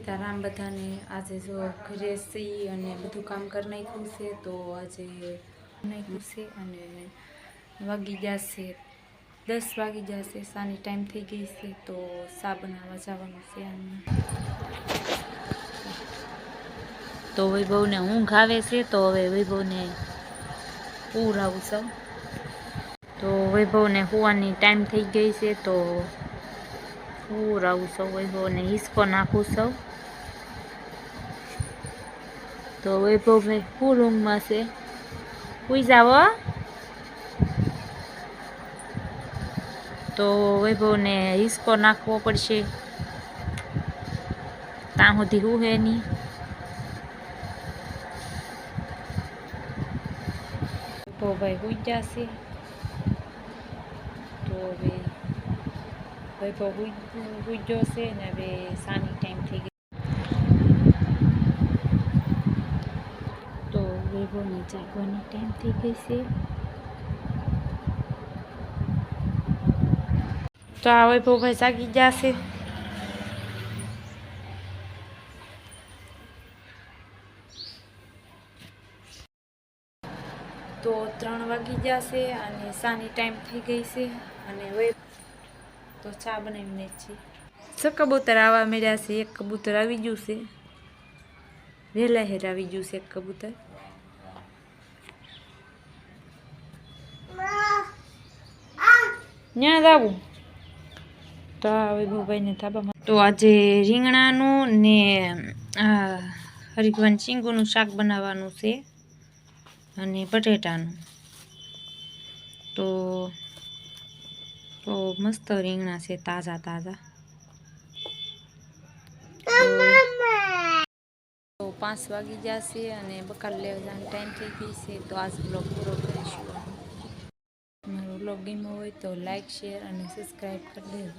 સીતારામ બધાને આજે જો ઘરે સી અને બધું કામ કરી નાખ્યું છે, તો આજે નાખ્યું છે અને વાગી જશે. દસ વાગી જશે સાની ટાઈમ થઈ ગઈ છે, તો સા બનાવવા જવાનું છે તો વૈભવને ઊંઘ આવે છે, તો હવે વૈભવને પૂરાવું છું. તો વૈભવને હોવાની ટાઈમ થઈ ગઈ છે, તો પૂરાવું સૌ વૈભવને હિસકો નાખું સૌ તો વૈભવભાઈ શું રૂમમાં છે સુઈ જાવ. તો વૈભવને હિસકો નાખવો પડશે ત્યાં સુધી હું હે નહીં વૈભવભાઈ સુઈ જશે તો હવે વૈભવ ગયો છે ને હવે સાની ટાઈમ થઈ ગઈ તો વૈભવને જાગવાની ટાઈમ થઈ ગઈ છે તો આ વૈભવભાઈ જાગી જશે તો ત્રણ વાગી જશે અને સાની ટાઈમ થઈ ગઈ છે અને વૈ તો ચા બનાવીને છીએ છે. કબૂતર આવવા મળ્યા છે, એક કબૂતર આવી ગયું છે. વહેલા હેર આવી ગયું છે એક કબૂતર. ત્યાં જ તો હવે વૈભવભાઈને ધાબામાં તો આજે રીંગણાનું ને, આ હરિભવન ચીંગુનું શાક બનાવવાનું છે અને બટેટાનું. તો તો મસ્ત રીંગણા છે તાજા તાજા તો પાંચ વાગી જશે અને બકાર લેવા જવાનો ટાઈમ થઈ ગઈ છે, તો આજ બ્લોગ પૂરો કરીશું. મારો બ્લોગ ગમ્યો હોય તો લાઈક શેર અને સબસ્ક્રાઈબ કરી દેજો.